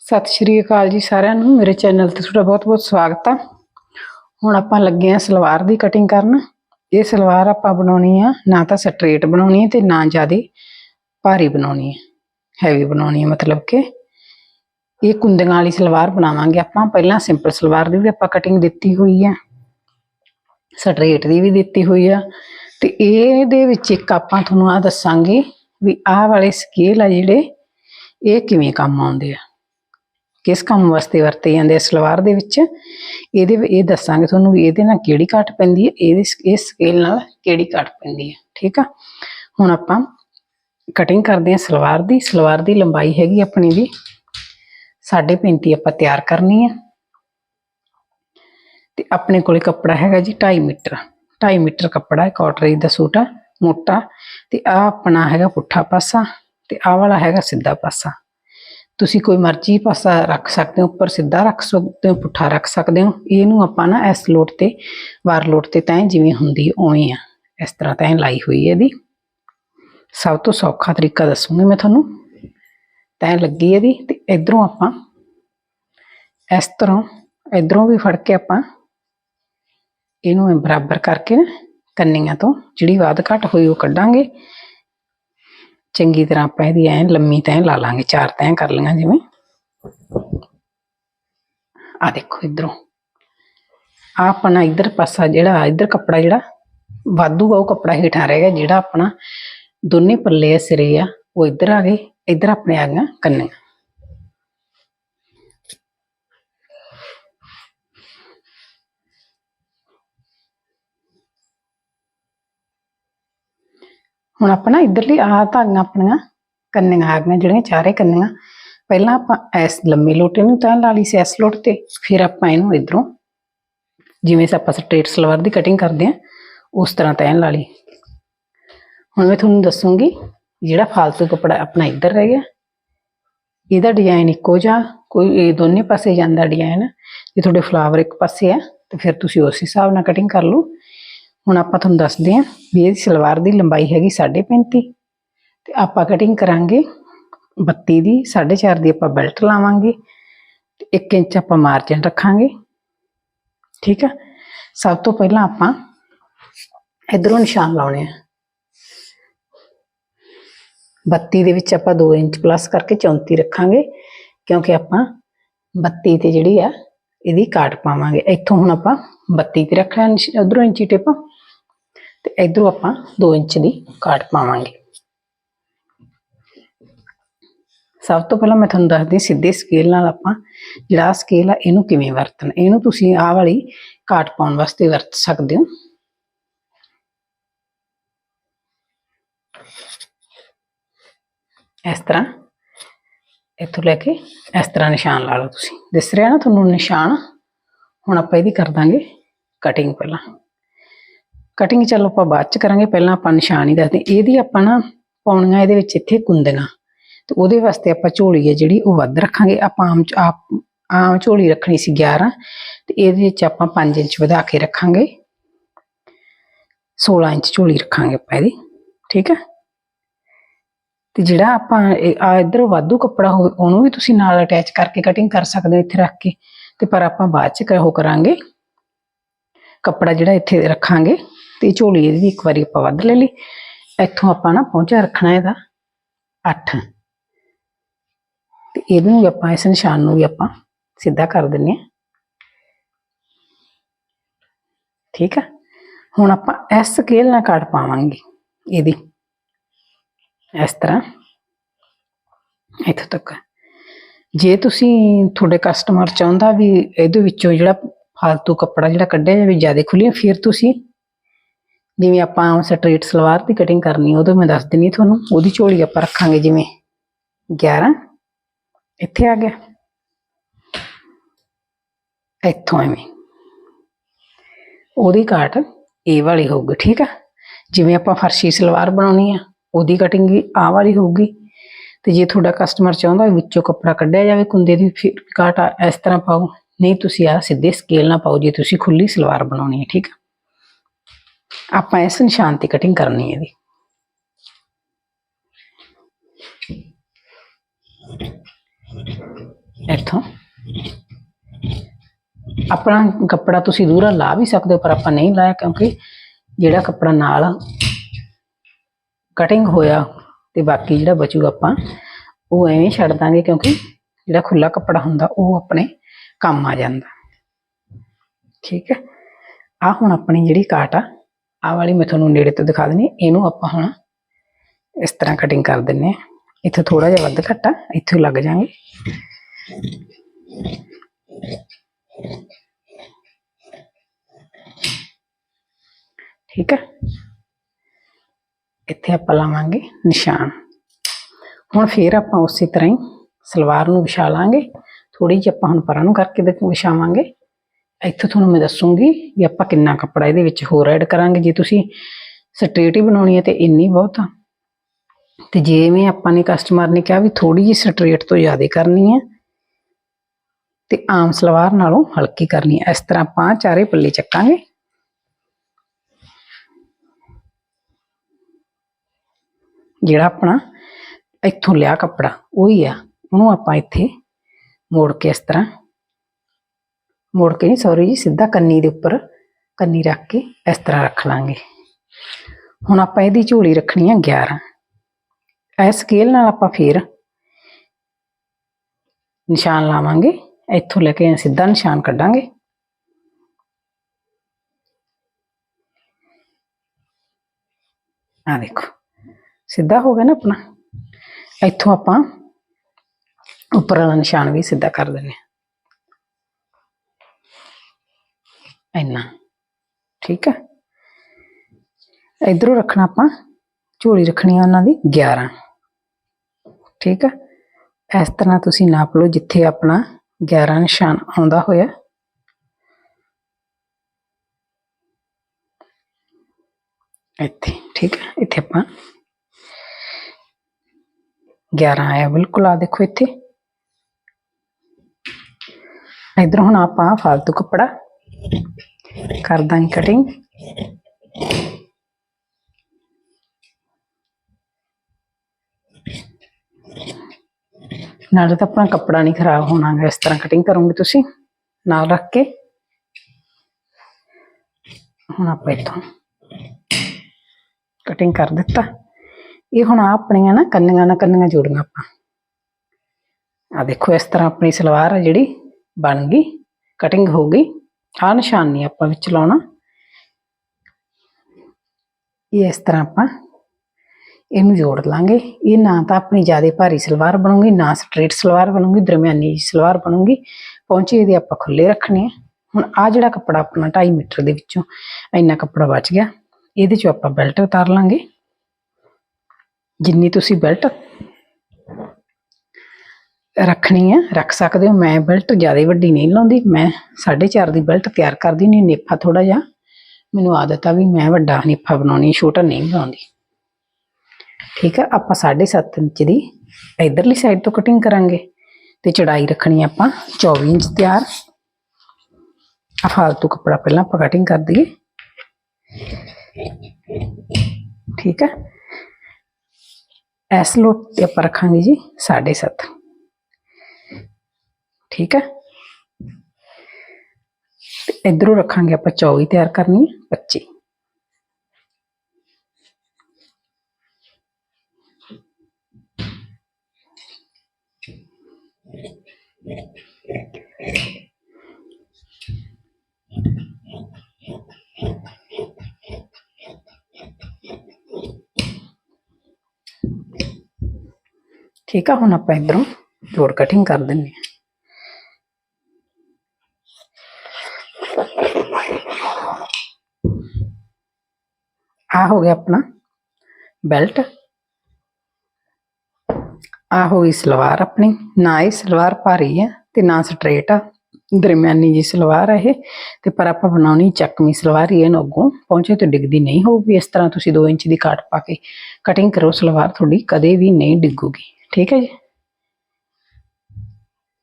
ਸਤਿ ਸ਼੍ਰੀ ਅਕਾਲ ਜੀ ਸਾਰਿਆਂ ਨੂੰ। ਮੇਰੇ ਚੈਨਲ ਤੇ ਤੁਹਾਡਾ ਬਹੁਤ-ਬਹੁਤ ਸਵਾਗਤ ਆ। ਹੁਣ ਆਪਾਂ ਲੱਗੇ ਆ ਸਲਵਾਰ ਦੀ ਕਟਿੰਗ ਕਰਨ। ਇਹ ਸਲਵਾਰ ਆਪਾਂ ਬਣਾਉਣੀ ਆ, ਨਾ ਤਾਂ ਸਟ੍ਰੇਟ ਬਣਾਉਣੀ ਹੈ ਤੇ ਨਾ ਜ਼ਿਆਦਾ ਭਾਰੀ ਬਣਾਉਣੀ ਹੈ ਹੈਵੀ ਬਣਾਉਣੀ ਹੈ ਮਤਲਬ ਕਿ। ਇਹ ਕੁੰਦੀਆਂ ਵਾਲੀ ਸਲਵਾਰ ਬਣਾਵਾਂਗੇ ਆਪਾਂ। ਪਹਿਲਾਂ ਸਿੰਪਲ ਸਲਵਾਰ ਦੀ ਵੀ ਆਪਾਂ ਕਟਿੰਗ ਦਿੱਤੀ ਹੋਈ ਆ ਸਟ੍ਰੇਟ ਦੀ ਵੀ ਦਿੱਤੀ ਹੋਈ ਆ। ਤੇ ਇਹਦੇ ਵਿੱਚ ਇੱਕ ਆਪਾਂ ਤੁਹਾਨੂੰ ਆ ਦੱਸਾਂਗੇ ਵੀ ਆਹ ਵਾਲੇ ਸਕੇਲ ਆ ਜਿਹੜੇ, ਇਹ ਕਿਵੇਂ ਕੰਮ ਆਉਂਦੇ ਆ। ਕਿਸ ਕੰਮ ਵਾਸਤੇ ਵਰਤੇ ਜਾਂਦੇ ਆ ਸਲਵਾਰ ਦੇ ਵਿੱਚ? ਇਹਦੇ ਇਹ ਦੱਸਾਂਗੇ ਤੁਹਾਨੂੰ ਵੀ ਇਹਦੇ ਨਾਲ ਕਿਹੜੀ ਘਾਟ ਪੈਂਦੀ ਹੈ, ਇਹਦੇ ਇਸ ਸਕੇਲ ਨਾਲ ਕਿਹੜੀ ਘਾਟ ਪੈਂਦੀ ਹੈ, ਠੀਕ ਆ? ਹੁਣ ਆਪਾਂ ਕਟਿੰਗ ਕਰਦੇ ਹਾਂ ਸਲਵਾਰ ਦੀ ਸਲਵਾਰ ਦੀ ਲੰਬਾਈ ਹੈਗੀ ਆਪਣੀ ਦੀ 35 ਆਪਾਂ ਤਿਆਰ ਕਰਨੀ ਹੈ ਤੇ ਆਪਣੇ ਕੋਲੇ ਕੱਪੜਾ ਹੈਗਾ ਜੀ 2.5 ਮੀਟਰ 2.5 ਮੀਟਰ ਕੱਪੜਾ ਹੈ ਕਾਟਰੀ ਦਾ ਸੂਟ ਆ, ਮੋਟਾ ਤੇ ਆ ਆਪਣਾ ਹੈਗਾ ਪੁੱਠਾ ਪਾਸਾ ਤੇ ਆਹ ਵਾਲਾ ਹੈਗਾ ਸਿੱਧਾ ਪਾਸਾ। ਤੁਸੀਂ ਕੋਈ ਮਰਜ਼ੀ ਪਾਸਾ ਰੱਖ ਸਕਦੇ ਹੋ, ਉੱਪਰ ਸਿੱਧਾ ਰੱਖ ਸਕਦੇ ਹੋ, ਪੁੱਠਾ ਰੱਖ ਸਕਦੇ ਹੋ। ਇਹਨੂੰ ਆਪਾਂ ਨਾ ਇਸ ਲੋਟ ਤੇ, ਵਾਰ ਲੋਟ ਤੇ ਤੈਂ ਜਿਵੇਂ ਹੁੰਦੀ ਉਵੇਂ ਆ। ਇਸ ਤਰ੍ਹਾਂ ਤੈਂ ਲਾਈ ਹੋਈ ਹੈ ਇਹਦੀ। ਸਭ ਤੋਂ ਸੌਖਾ ਤਰੀਕਾ ਦੱਸੂਗੀ ਮੈਂ ਤੁਹਾਨੂੰ। ਤੈਂ ਲੱਗੀ ਇਹਦੀ ਤੇ ਇਧਰੋਂ ਆਪਾਂ, ਇਸ ਤਰ੍ਹਾਂ ਇਧਰੋਂ ਵੀ ਫੜ ਕੇ ਆਪਾਂ ਇਹਨੂੰ ਬਰਾਬਰ ਕਰਕੇ ਕੰਨੀਆਂ ਤੋਂ, ਜਿਹੜੀ ਵੱਧ ਘੱਟ ਹੋਈ ਉਹ ਕੱਢਾਂਗੇ। ਚੰਗੀ ਤਰ੍ਹਾਂ ਆਪਾਂ ਇਹਦੀ ਐ ਲੰਮੀ ਤੈਂ ਲਾ ਲਾਂਗੇ ਚਾਰ ਤੈਂ ਕਰ ਲਈਆਂ ਜਿਵੇਂ ਆ ਦੇਖੋ ਇਧਰੋਂ ਆ ਆਪਣਾ ਇਧਰ ਪਾਸਾ ਜਿਹੜਾ ਇਧਰ ਕੱਪੜਾ ਜਿਹੜਾ ਵਾਧੂ ਆ ਉਹ ਕੱਪੜਾ ਹੇਠਾਂ ਰਹਿ ਗਿਆ ਜਿਹੜਾ ਆਪਣਾ ਦੋਨੇ ਪੱਲੇ ਆ ਸਿਰੇ ਆ ਉਹ ਇਧਰ ਆ ਗਏ ਇਧਰ ਆਪਣੇ ਆ ਗਈਆਂ ਕੰਨੀਆਂ ਹੁਣ ਆਪਣਾ ਇਧਰਲੀ ਆਹ ਧਾਗਾਂ ਆਪਣੀਆਂ ਕੰਨੀਆਂ ਆ ਗਈਆਂ ਜਿਹੜੀਆਂ ਚਾਰੇ ਕੰਨੀਆਂ। ਪਹਿਲਾਂ ਆਪਾਂ ਇਸ ਲੰਮੇ ਲੋਟੇ ਨੂੰ ਤਾਂ ਲਾ ਲਈ ਸੀ ਇਸ ਲੋਟ ਤੇ, ਫਿਰ ਆਪਾਂ ਇਹਨੂੰ ਇਧਰੋਂ ਜਿਵੇਂ ਆਪਾਂ ਸਟ੍ਰੇਟ ਸਲਵਾਰ ਦੀ ਕਟਿੰਗ ਕਰਦੇ ਆ ਉਸ ਤਰ੍ਹਾਂ ਤੈਨ ਲਾ ਲਈ। ਹੁਣ ਮੈਂ ਤੁਹਾਨੂੰ ਦੱਸੂਗੀ ਜਿਹੜਾ ਫਾਲਤੂ ਕੱਪੜਾ ਆਪਣਾ ਇੱਧਰ ਰਹਿ ਗਿਆ। ਇਹਦਾ ਡਿਜ਼ਾਈਨ ਇੱਕੋ ਜਿਹਾ, ਕੋਈ ਇਹ ਦੋਨੇ ਪਾਸੇ ਜਾਂਦਾ ਡਿਜ਼ਾਈਨ ਜੇ ਤੁਹਾਡੇ ਫਲਾਵਰ ਇੱਕ ਪਾਸੇ ਆ, ਤੇ ਫਿਰ ਤੁਸੀਂ ਉਸ ਹਿਸਾਬ ਨਾਲ ਕਟਿੰਗ ਕਰ ਲਓ। ਹੁਣ ਆਪਾਂ ਤੁਹਾਨੂੰ ਦੱਸਦੇ ਹਾਂ ਵੀ ਇਹਦੀ ਸਲਵਾਰ ਦੀ ਲੰਬਾਈ ਹੈਗੀ 35.5 ਤੇ ਆਪਾਂ ਕਟਿੰਗ ਕਰਾਂਗੇ 32 ਦੀ 4.5 ਦੀ ਆਪਾਂ ਬੈਲਟ ਲਾਵਾਂਗੇ ਤੇ 1 ਇੰਚ ਆਪਾਂ ਮਾਰਜਨ ਰੱਖਾਂਗੇ। ਠੀਕ ਆ? ਸਭ ਤੋਂ ਪਹਿਲਾਂ ਆਪਾਂ ਇਧਰੋਂ ਨਿਸ਼ਾਨ ਲਾਉਣੇ ਆ। 32 ਦੇ ਵਿੱਚ ਆਪਾਂ 2 ਇੰਚ ਪਲੱਸ ਕਰਕੇ 34 ਰੱਖਾਂਗੇ, ਕਿਉਂਕਿ ਆਪਾਂ 32 ਤੇ ਜਿਹੜੀ ਆ, ਇਹਦੀ ਕਾਟ ਪਾਵਾਂਗੇ। ਇੱਥੋਂ ਹੁਣ ਆਪਾਂ 32 ਤੇ ਰੱਖਣਾ ਉਧਰੋਂ ਇੰਚੀ ਟਿਪ। ਤੇ ਇਧਰੋਂ ਆਪਾਂ 2 ਇੰਚ ਦੀ ਕਾਟ ਪਾਵਾਂਗੇ। ਸਭ ਤੋਂ ਪਹਿਲਾਂ ਮੈਂ ਤੁਹਾਨੂੰ ਦੱਸਦੀ ਸਿੱਧੇ ਸਕੇਲ ਨਾਲ ਆਪਾਂ ਜਿਹੜਾ ਸਕੇਲ ਆ, ਇਹਨੂੰ ਕਿਵੇਂ ਵਰਤਣਾ। ਇਹਨੂੰ ਤੁਸੀਂ ਆਹ ਵਾਲੀ ਕਾਟ ਪਾਉਣ ਵਾਸਤੇ ਵਰਤ ਸਕਦੇ ਹੋ। ਇਸ ਤਰ੍ਹਾਂ, ਇੱਥੋਂ ਲੈ ਕੇ ਇਸ ਤਰ੍ਹਾਂ ਨਿਸ਼ਾਨ ਲਾ ਲਓ ਤੁਸੀਂ। ਦਿਸ ਰਿਹਾ ਨਾ ਤੁਹਾਨੂੰ ਨਿਸ਼ਾਨ? ਹੁਣ ਆਪਾਂ ਇਹਦੀ ਕਰ ਦਾਂਗੇ ਕਟਿੰਗ ਪਹਿਲਾਂ। ਕਟਿੰਗ ਚਲੋ ਆਪਾਂ ਬਾਅਦ ਚ ਕਰਾਂਗੇ, ਪਹਿਲਾਂ ਆਪਾਂ ਨਿਸ਼ਾਨ ਹੀ ਦੱਸਦੇ ਇਹਦੀ ਆਪਾਂ ਨਾ ਪਾਉਣੀਆਂ ਇਹਦੇ ਵਿੱਚ ਇੱਥੇ ਕੁੰਦਣਾ। ਤੇ ਉਹਦੇ ਵਾਸਤੇ ਆਪਾਂ ਝੋਲੀ ਹੈ ਜਿਹੜੀ, ਉਹ ਵੱਧ ਰੱਖਾਂਗੇ। ਆਪਾਂ ਆਮ ਆਪ, ਆਮ ਝੋਲੀ ਰੱਖਣੀ ਸੀ 11 ਤੇ ਇਹਦੇ ਵਿੱਚ ਆਪਾਂ 5 ਇੰਚ ਵਧਾ ਕੇ ਰੱਖਾਂਗੇ। 16 ਇੰਚ ਝੋਲੀ ਰੱਖਾਂਗੇ ਆਪਾਂ ਇਹਦੀ, ਠੀਕ ਹੈ? ਤੇ ਜਿਹੜਾ ਆਪਾਂ ਆ ਇਧਰੋਂ ਵਾਧੂ ਕੱਪੜਾ ਹੋਵੇ, ਉਹਨੂੰ ਵੀ ਤੁਸੀਂ ਨਾਲ ਅਟੈਚ ਕਰਕੇ ਕਟਿੰਗ ਕਰ ਸਕਦੇ ਹੋ ਇੱਥੇ ਰੱਖ ਕੇ। ਤੇ ਪਰ ਆਪਾਂ ਬਾਅਦ ਚ ਉਹ ਕਰਾਂਗੇ। ਕੱਪੜਾ ਜਿਹੜਾ ਇੱਥੇ ਰੱਖਾਂਗੇ। ਤੇ ਝੋਲੀ ਇਹਦੀ ਇੱਕ ਵਾਰੀ ਆਪਾਂ ਵੱਧ ਲੈ ਲਈ। ਇੱਥੋਂ ਆਪਾਂ ਨਾ ਪਹੁੰਚਾ ਰੱਖਣਾ ਇਹਦਾ 8 ਤੇ ਇਹਨੂੰ ਵੀ ਆਪਾਂ ਇਸ ਨਿਸ਼ਾਨ ਨੂੰ ਵੀ ਆਪਾਂ ਸਿੱਧਾ ਕਰ ਦਿੰਨੇ ਆ। ਠੀਕ ਆ? ਹੁਣ ਆਪਾਂ ਇਸ ਸਕੇਲ ਨਾਲ ਕਾਟ ਪਾਵਾਂਗੇ ਇਹਦੀ। ਇਸ ਤਰ੍ਹਾਂ। ਇੱਥੋਂ ਤੱਕ। ਜੇ ਤੁਸੀਂ ਤੁਹਾਡੇ ਕਸਟਮਰ ਚਾਹੁੰਦਾ ਵੀ ਇਹਦੇ ਵਿੱਚੋਂ ਜਿਹੜਾ ਫालतू ਕੱਪੜਾ ਜਿਹੜਾ ਕੱਢਿਆ ਜਾਵੇ, ਜ਼ਿਆਦਾ ਖੁੱਲੀਆਂ ਫਿਰ ਤੁਸੀਂ ਜਿਵੇਂ ਆਪਾਂ ਸਟ੍ਰੇਟ ਸਲਵਾਰ ਦੀ ਕਟਿੰਗ ਕਰਨੀ ਉਹ ਤਾਂ ਮੈਂ ਦੱਸ ਦਿੰਨੀ ਤੁਹਾਨੂੰ। ਉਹਦੀ ਝੋਲੀ ਆਪਾਂ ਰੱਖਾਂਗੇ ਜਿਵੇਂ 11 ਇੱਥੇ ਆ ਗਿਆ। ਇੱਥੋਂ ਐਵੇਂ। ਉਹਦੀ ਕਾਟ ਇਹ ਵਾਲੀ ਹੋਊਗੀ, ਠੀਕ ਆ? ਜਿਵੇਂ ਆਪਾਂ ਫਰਸ਼ੀ ਸਲਵਾਰ ਬਣਾਉਣੀ ਆ, ਉਹਦੀ ਕਟਿੰਗ ਵੀ ਆਹ ਵਾਲੀ ਹੋਊਗੀ। ਤੇ ਜੇ ਤੁਹਾਡਾ ਕਸਟਮਰ ਚਾਹੁੰਦਾ ਵਿੱਚੋਂ ਕੱਪੜਾ ਕੱਢਿਆ ਜਾਵੇ ਕੁੰਦੇ ਦੀ, ਫਿਰ ਕਾਟ ਆ ਇਸ ਤਰ੍ਹਾਂ ਪਾਓ। ਨਹੀਂ, ਤੁਸੀਂ ਆ ਸਿੱਧੇ ਸਕੇਲ ਨਾਲ ਪਾਓ, ਜੇ ਤੁਸੀਂ ਖੁੱਲੀ ਸਲਵਾਰ ਬਣਾਉਣੀ ਹੈ ਠੀਕ ਆ? ਆਪਾਂ ਇਸ ਨਿਸ਼ਾਨ ਤੇ ਕਟਿੰਗ ਕਰਨੀ ਹੈ ਇਹਦੀ। ਇੱਥੋਂ। ਆਪਣਾ ਕੱਪੜਾ ਤੁਸੀਂ ਦੂਰਾ ਲਾ ਵੀ ਸਕਦੇ ਹੋ, ਪਰ ਆਪਾਂ ਨਹੀਂ ਲਾਇਆ ਕਿਉਂਕਿ ਜਿਹੜਾ ਕੱਪੜਾ ਨਾਲ ਕਟਿੰਗ ਹੋਇਆ ਤੇ ਬਾਕੀ ਜਿਹੜਾ ਬਚੂ ਆਪਾਂ, ਉਹ ਐਵੇਂ ਛੱਡ ਦਾਂਗੇ ਕਿਉਂਕਿ ਜਿਹੜਾ ਖੁੱਲਾ ਕੱਪੜਾ ਹੁੰਦਾ, ਉਹ ਆਪਣੇ ਕੰਮ ਆ ਜਾਂਦਾ। ਠੀਕ ਹੈ। ਆ ਹੁਣ ਆਪਣੀ ਜਿਹੜੀ ਕਾਟ ਆ ਆ ਵਾਲੀ ਮੈਂ ਤੁਹਾਨੂੰ ਨੇੜੇ ਤੋਂ ਦਿਖਾ ਦਿੰਨੀ ਇਹਨੂੰ ਆਪਾਂ ਹੁਣ ਇਸ ਤਰ੍ਹਾਂ ਕਟਿੰਗ ਕਰ ਦਿੰਨੇ ਆ ਇੱਥੇ ਥੋੜਾ ਜਿਹਾ ਵੱਧ ਘੱਟ ਇੱਥੇ ਲੱਗ ਜਾਾਂਗੇ ਠੀਕ ਹੈ ਇੱਥੇ ਆਪਾਂ ਲਾਵਾਂਗੇ ਨਿਸ਼ਾਨ। ਹੁਣ ਫੇਰ ਆਪਾਂ ਉਸੇ ਤਰ੍ਹਾਂ ਹੀ ਸਲਵਾਰ ਨੂੰ ਵਿਛਾ ਲਾਂਗੇ। ਥੋੜੀ ਜਿਹੀ ਆਪਾਂ ਹੁਣ ਪਰਾਂ ਨੂੰ ਕਰਕੇ ਦੇਖੋ ਵਿਛਾਵਾਂਗੇ ਇੱਥੇ ਤੁਹਾਨੂੰ ਮੈਂ ਦੱਸੂਗੀ ਵੀ ਆਪਾਂ ਕਿੰਨਾ ਕੱਪੜਾ ਇਹਦੇ ਵਿੱਚ ਹੋਰ ਐਡ ਕਰਾਂਗੇ। ਜੇ ਤੁਸੀਂ ਸਟ੍ਰੇਟ ਹੀ ਬਣਾਉਣੀ ਹੈ ਤੇ ਇੰਨੀ ਬਹੁਤ ਆ। ਤੇ ਜਿਵੇਂ ਆਪਾਂ ਨੇ ਕਸਟਮਰ ਨੇ ਕਿਹਾ ਵੀ ਥੋੜੀ ਜਿਹੀ ਸਟ੍ਰੇਟ ਤੋਂ ਜ਼ਿਆਦਾ ਕਰਨੀ ਹੈ ਤੇ ਆਮ ਸਲਵਾਰ ਨਾਲੋਂ ਹਲਕੀ ਕਰਨੀ ਹੈ। ਇਸ ਤਰ੍ਹਾਂ ਆਪਾਂ ਚਾਰੇ ਪੱਲੇ ਚੱਕਾਂਗੇ। ਜਿਹੜਾ ਆਪਣਾ ਇੱਥੋਂ ਲਿਆ ਕੱਪੜਾ, ਉਹੀ ਆ। ਉਹਨੂੰ ਆਪਾਂ ਇੱਥੇ ਮੋੜ ਕੇ ਇਸ ਤਰ੍ਹਾਂ ਮੋੜ ਕੇ ਨਹੀਂ ਸੌਰੀ ਜੀ, ਸਿੱਧਾ ਕੰਨੀ ਦੇ ਉੱਪਰ ਕੰਨੀ ਰੱਖ ਕੇ ਇਸ ਤਰ੍ਹਾਂ ਰੱਖ ਲਾਂਗੇ। ਹੁਣ ਆਪਾਂ ਇਹਦੀ ਝੋਲੀ ਰੱਖਣੀ ਆ 11 ਇਹ ਸਕੇਲ ਨਾਲ ਆਪਾਂ ਫੇਰ ਨਿਸ਼ਾਨ ਲਾਵਾਂਗੇ। ਇੱਥੋਂ ਲੈ ਕੇ ਸਿੱਧਾ ਨਿਸ਼ਾਨ ਕੱਢਾਂਗੇ। ਆ ਦੇਖੋ, ਸਿੱਧਾ ਹੋ ਗਿਆ ਨਾ ਆਪਣਾ। ਇੱਥੋਂ ਆਪਾਂ ਉੱਪਰ ਵਾਲਾ ਨਿਸ਼ਾਨ ਵੀ ਸਿੱਧਾ ਕਰ ਦਿੰਦੇ ਹਾਂ ਇੰਨਾ। ਠੀਕ ਹੈ ਇਧਰੋਂ ਰੱਖਣਾ ਆਪਾਂ, ਝੋਲੀ ਰੱਖਣੀ ਆ ਉਹਨਾਂ ਦੀ 11 ਠੀਕ ਹੈ ਇਸ ਤਰ੍ਹਾਂ ਤੁਸੀਂ ਨਾਪ ਲਓ ਜਿੱਥੇ ਆਪਣਾ 11 ਨਿਸ਼ਾਨ ਆਉਂਦਾ ਹੋਇਆ। ਇੱਥੇ, ਠੀਕ ਹੈ ਇੱਥੇ ਆਪਾਂ 11 ਆਇਆ ਬਿਲਕੁਲ ਆ ਦੇਖੋ ਇੱਥੇ। ਇਧਰ ਹੁਣ ਆਪਾਂ ਫालतू ਕੱਪੜਾ ਕਰ ਦਾਂਗੇ ਕਟਿੰਗ ਨਾਲੇ ਤਾਂ ਆਪਣਾ ਕੱਪੜਾ ਨਹੀਂ ਖਰਾਬ ਹੋਣਾ ਇਸ ਤਰ੍ਹਾਂ ਕਟਿੰਗ ਕਰੋਗੇ ਤੁਸੀਂ, ਨਾਲ ਰੱਖ ਕੇ। ਹੁਣ ਆਪਾਂ ਇੱਥੋਂ ਕਟਿੰਗ ਕਰ ਦਿੱਤਾ। ਇਹ ਹੁਣ ਆਹ ਆਪਣੀਆਂ ਨਾ ਕੰਨੀਆਂ ਨਾਲ ਕੰਨੀਆਂ ਜੋੜੀਆਂ ਆਪਾਂ। ਆ ਦੇਖੋ, ਇਸ ਤਰ੍ਹਾਂ ਆਪਣੀ ਸਲਵਾਰ ਆ ਜਿਹੜੀ ਬਣ ਗਈ ਕਟਿੰਗ ਹੋ ਗਈ। ਆਹ ਨਿਸ਼ਾਨ ਨਹੀਂ ਆਪਾਂ ਵਿੱਚ ਲਾਉਣਾ। ਇਹ ਇਸ ਤਰ੍ਹਾਂ ਆਪਾਂ ਇਹਨੂੰ ਜੋੜ ਲਾਂਗੇ। ਇਹ ਨਾ ਤਾਂ ਆਪਣੀ ਜ਼ਿਆਦਾ ਭਾਰੀ ਸਲਵਾਰ ਬਣੂਗੀ, ਨਾ ਸਟ੍ਰੇਟ ਸਲਵਾਰ ਬਣੂਗੀ, ਦਰਮਿਆਨੀ ਸਲਵਾਰ ਬਣੂਗੀ। ਪਹੁੰਚੇ ਇਹਦੇ ਆਪਾਂ ਖੁੱਲੇ ਰੱਖਣੇ ਆ। ਹੁਣ ਆ ਜਿਹੜਾ ਕੱਪੜਾ ਆਪਣਾ 2.5 ਮੀਟਰ ਦੇ ਵਿੱਚੋਂ ਇੰਨਾ ਕੱਪੜਾ ਬਚ ਗਿਆ, ਇਹਦੇ ਚੋਂ ਆਪਾਂ ਬੈਲਟ ਉਤਾਰ ਲਾਂਗੇ। ਜਿੰਨੀ ਤੁਸੀਂ ਬੈਲਟ ਰੱਖਣੀ ਹੈ ਰੱਖ ਸਕਦੇ ਹੋ। ਮੈਂ ਬੈਲਟ ਜ਼ਿਆਦਾ ਵੱਡੀ ਨਹੀਂ ਲਾਉਂਦੀ। ਮੈਂ 4.5 ਦੀ ਬੈਲਟ ਤਿਆਰ ਕਰਦੀ ਨਹੀਂ ਨੇਫਾ ਥੋੜਾ ਜਿਹਾ। ਮੈਨੂੰ ਆਦਤ ਆ ਵੀ ਮੈਂ ਵੱਡਾ ਨੇਫਾ ਬਣਾਉਣੀ, ਛੋਟਾ ਨਹੀਂ ਬਣਾਉਂਦੀ। ਠੀਕ ਹੈ ਆਪਾਂ 7.5 ਇੰਚ ਦੀ ਇਧਰਲੀ ਸਾਈਡ ਤੋਂ ਕਟਿੰਗ ਕਰਾਂਗੇ ਤੇ ਚੜਾਈ ਰੱਖਣੀ ਆਪਾਂ 24 ਇੰਚ ਤਿਆਰ। ਆ ਫालतू ਕੱਪੜਾ ਪਹਿਲਾਂ ਆਪਾਂ ਕਟਿੰਗ ਕਰ ਦਈਏ। ਠੀਕ ਹੈ ਐਸ ਲੋਟ ਤੇ ਆਪਾਂ ਰੱਖਾਂਗੇ ਜੀ 7.5 ਠੀਕ ਹੈ ਤੇ ਇਧਰੋਂ ਰੱਖਾਂਗੇ ਆਪਾਂ 24 ਤਿਆਰ ਕਰਨੀ ਹੈ 25 ਠੀਕ ਆ ਹੁਣ ਆਪਾਂ ਇਧਰੋਂ ਜੋੜ ਕਟਿੰਗ ਕਰ ਦਿੰਨੇ ਆ ਹੋ ਗਿਆ ਆਪਣਾ ਬੈਲਟ। ਆ ਹੋ ਗਈ ਸਲਵਾਰ ਆਪਣੀ। ਨਾ ਇਹ ਸਲਵਾਰ ਭਾਰੀ ਹੈ ਤੇ ਨਾ ਸਟ੍ਰੇਟ ਆ। ਦਰਮਿਆਨੀ ਜੀ ਸਲਵਾਰ ਹੈ ਤੇ ਪਰ ਆਪਾਂ ਬਣਾਉਣੀ ਚੱਕਵੀਂ ਸਲਵਾਰ ਹੀ ਇਹਨੂੰ ਅੱਗੋਂ। ਪਹੁੰਚੇ ਤੇ ਡਿੱਗਦੀ ਨਹੀਂ ਹੋਊਗੀ। ਇਸ ਤਰ੍ਹਾਂ ਤੁਸੀਂ 2 ਇੰਚ ਦੀ ਕਾਟ ਪਾ ਕੇ ਕਟਿੰਗ ਕਰੋ ਸਲਵਾਰ। ਤੁਹਾਡੀ ਕਦੇ ਵੀ ਨਹੀਂ ਡਿੱਗੂਗੀ। ਠੀਕ ਹੈ ਜੀ?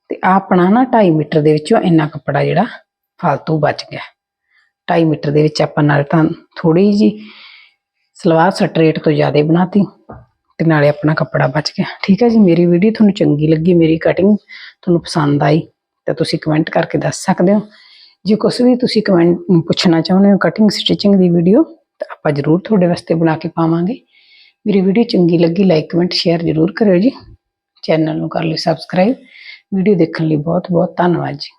ਤੇ ਆਹ ਆਪਣਾ ਨਾ 2.5 ਮੀਟਰ ਦੇ ਵਿੱਚੋਂ ਇੰਨਾ ਕੱਪੜਾ ਜਿਹੜਾ ਫालतू ਬਚ ਗਿਆ। 2.5 ਮੀਟਰ ਦੇ ਵਿੱਚ ਆਪਾਂ ਨਾਲ ਤਾਂ ਥੋੜੀ ਜੀ ਸਲਵਾਰ ਸਟ੍ਰੇਟ ਤੋਂ ਜ਼ਿਆਦਾ ਬਣਾਤੀ ਤੇ ਨਾਲੇ ਆਪਣਾ ਕੱਪੜਾ ਬਚ ਗਿਆ। ਠੀਕ ਹੈ ਜੀ, ਮੇਰੀ ਵੀਡੀਓ ਤੁਹਾਨੂੰ ਚੰਗੀ ਲੱਗੀ, ਮੇਰੀ ਕਟਿੰਗ ਤੁਹਾਨੂੰ ਪਸੰਦ ਆਈ ਤਾਂ ਤੁਸੀਂ ਕਮੈਂਟ ਕਰਕੇ ਦੱਸ ਸਕਦੇ ਹੋ। ਜੇ ਕੁਝ ਵੀ ਤੁਸੀਂ ਕਮੈਂਟ ਪੁੱਛਣਾ ਚਾਹੁੰਦੇ ਹੋ ਕਟਿੰਗ ਸਟਿਚਿੰਗ ਦੀ ਵੀਡੀਓ ਤਾਂ ਆਪਾਂ ਜ਼ਰੂਰ ਤੁਹਾਡੇ ਵਾਸਤੇ ਬਣਾ ਕੇ ਪਾਵਾਂਗੇ। ਮੇਰੀ ਵੀਡੀਓ ਚੰਗੀ ਲੱਗੀ ਲਾਈਕ ਕਮੈਂਟ ਸ਼ੇਅਰ ਜ਼ਰੂਰ ਕਰਿਓ ਜੀ। ਚੈਨਲ ਨੂੰ ਕਰ ਲਈ ਸਬਸਕ੍ਰਾਈਬ ਵੀਡੀਓ ਦੇਖਣ ਲਈ ਬਹੁਤ ਬਹੁਤ ਧੰਨਵਾਦ ਜੀ।